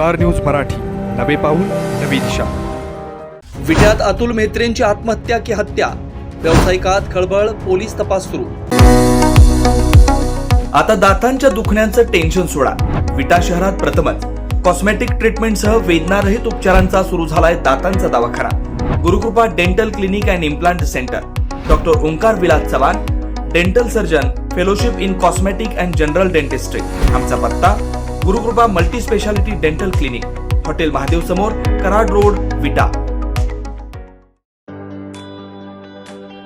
Star news Marathi. नवे पाऊल नवी दिशा. विट्यात अतुल मेहत्रेंची आत्महत्या की हत्या? व्यावसायिकात खळबळ पोलीस तपास सुरू. आता दातांच्या दुखण्याचं टेन्शन सोडा. विटा शहरात प्रथमच. कॉस्मेटिक ट्रीटमेंटसह वेदनारहित उपचारांचा सुरू झालाय दातांचा दवाखाना. Gurukrupa dental clinic and implant centre doctor Omkar Vilas Chavan dental surgeon fellowship in cosmetic and general dentistry आमचा पत्ता Gurukrupa multi speciality dental clinic hotel Mahadev समोर कराड रोड विटा.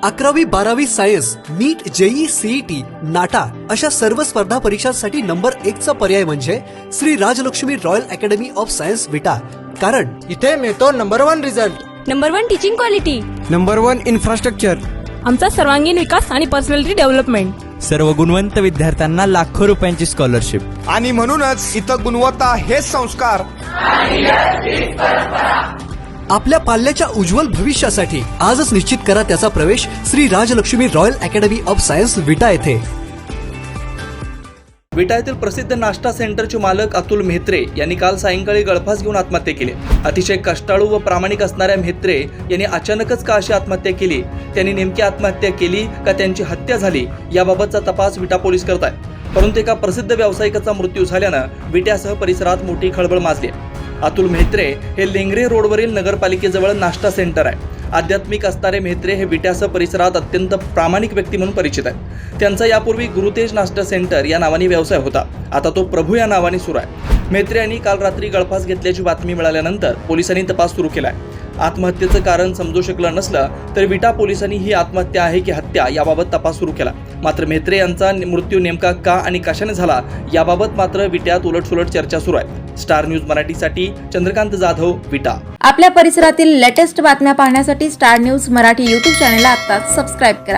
अकरावी बारावी science NEET JEE CET NATA अशा सर्व स्पर्धा परीक्षांसाठी number एक चा पर्याय म्हणजे Shri Rajlakshmi royal academy of science Vita. कारण इथे मिळतो number one result. Number one teaching quality. Number one infrastructure. आमचा सर्वांगीण विकास आणि पर्सनॅलिटी डेव्हलपमेंट. सर्व गुणवंत विद्यार्थ्यांना लाखो रुपयांची स्कॉलरशिप आणि म्हणूनच इथं गुणवत्ता हेच संस्कार. आपल्या पाल्याच्या उज्ज्वल भविष्यासाठी आजच निश्चित करा त्याचा प्रवेश Shri Rajlakshmi royal academy of science Vita येथे. विटा येथील प्रसिद्ध नाश्ता सेंटरचे मालक अतुल म्हेत्रे यांनी काल सायंकाळी गळफास घेऊन आत्महत्या केली. अतिशय कष्टाळू व प्रामाणिक असणाऱ्या म्हेत्रे यांनी अचानकच का अशी आत्महत्या केली? त्यांनी नेमकी आत्महत्या केली का त्यांची हत्या झाली? याबाबतचा तपास विटा पोलीस करत आहेत. परंतु एका प्रसिद्ध व्यावसायिकाचा मृत्यू झाल्यानं विट्यासह परिसरात मोठी खळबळ माजली अतुल म्हेत्रे हे लेंगरे रोडवरील नगरपालिकेजवळ नाश्ता सेंटर आहे. आध्यात्मिक असणारे म्हेत्रे हे विट्यासह परिसरात अत्यंत प्रामाणिक व्यक्ती म्हणून परिचित आहेत. त्यांचा यापूर्वी गुरुतेज नाश्ता सेंटर या नावाने व्यवसाय होता. आता तो प्रभू या नावाने सुरू आहे. म्हेत्रे यांनी काल रात्री गळफास घेतल्याची बातमी मिळाल्यानंतर पोलिसांनी तपास सुरू केला आहे आत्महत्येचं कारण समजू शकलं नसलं तर विटा पोलिसांनी ही आत्महत्या आहे की हत्या याबाबत तपास सुरू केला. मात्र म्हेत्रे यांचा मृत्यू नेमका का आणि कशाने झाला याबाबत मात्र विट्यात उलटसुलट चर्चा सुरू आहे. स्टार न्यूज मराठीसाठी चंद्रकांत जाधव विटा. आपल्या परिसरातील लेटेस्ट बातम्या पाहण्यासाठी स्टार न्यूज मराठी युट्यूब चॅनलला आता सबस्क्राईब करा.